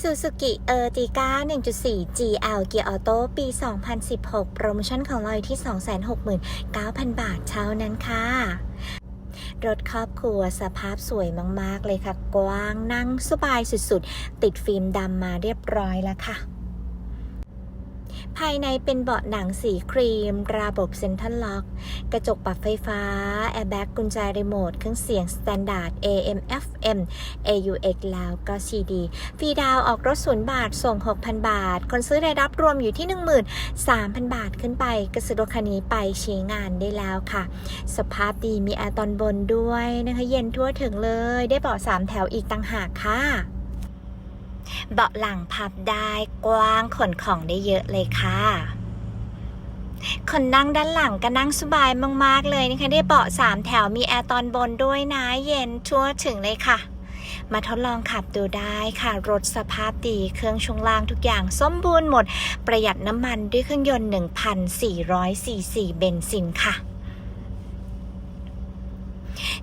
ซูซูกิเออร์ติก้า1.4 GL เกียร์ออโต้ปี 2016 โปรโมชั่นของลอยที่ 269,000 บาทเช้านั้นค่ะ รถครอบครัวสภาพสวยมาก ๆ เลยค่ะ กว้างนั่งสบายสุด ๆ ติดฟิล์มดำมาเรียบร้อยแล้วค่ะ ภายในเป็นเบาะหนังสีครีม ระบบเซ็นทรัลล็อก กระจกปรับไฟฟ้า แอร์แบ็กกุญแจรีโมท เครื่องเสียงสแตนดาร์ด AM FM AUX แล้วก็ CD ฟรีดาวออกรถศูนย์บาท ส่ง 6,000 บาท คนซื้อได้รับรวมอยู่ที่ 13,000 บาทขึ้นไปก็ซื้อรถคันนี้ไปใช้งานได้แล้วค่ะ สภาพดีมีแอร์ตอนบนด้วยนะคะ เย็นทั่วถึงเลย ได้เบาะ3แถวอีกต่างหากค่ะ เบาะหลังพับได้กว้างขนของได้เยอะเลยค่ะ คนนั่งด้านหลังก็นั่งสบายมากๆเลยนะคะได้เบาะ3แถวมีแอร์ตอนบนด้วยนะเย็นทั่วถึงเลยค่ะ มาทดลองขับดูได้ค่ะ รถสภาพดีเครื่องช่วงล่างทุกอย่างสมบูรณ์หมด ประหยัดน้ำมันด้วยเครื่องยนต์ 1,400ซีซีเบนซินค่ะ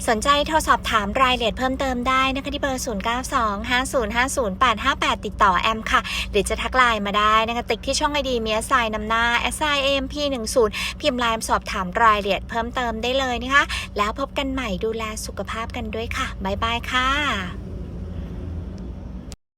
สนใจโทรสอบถามรายละเอียดเพิ่มเติมได้นะคะที่เบอร์ 0925050858 ติดต่อแอมค่ะ หรือจะทักไลน์มาได้นะคะติ๊กที่ช่องไอดีมียไซนำหน้า s i a m p 1 0พิมพ์ไลน์สอบถามรายละเอียดเพิ่มเติมได้เลยนะคะ แล้วพบกันใหม่ดูแลสุขภาพกันด้วยค่ะ บ๊ายบายค่ะ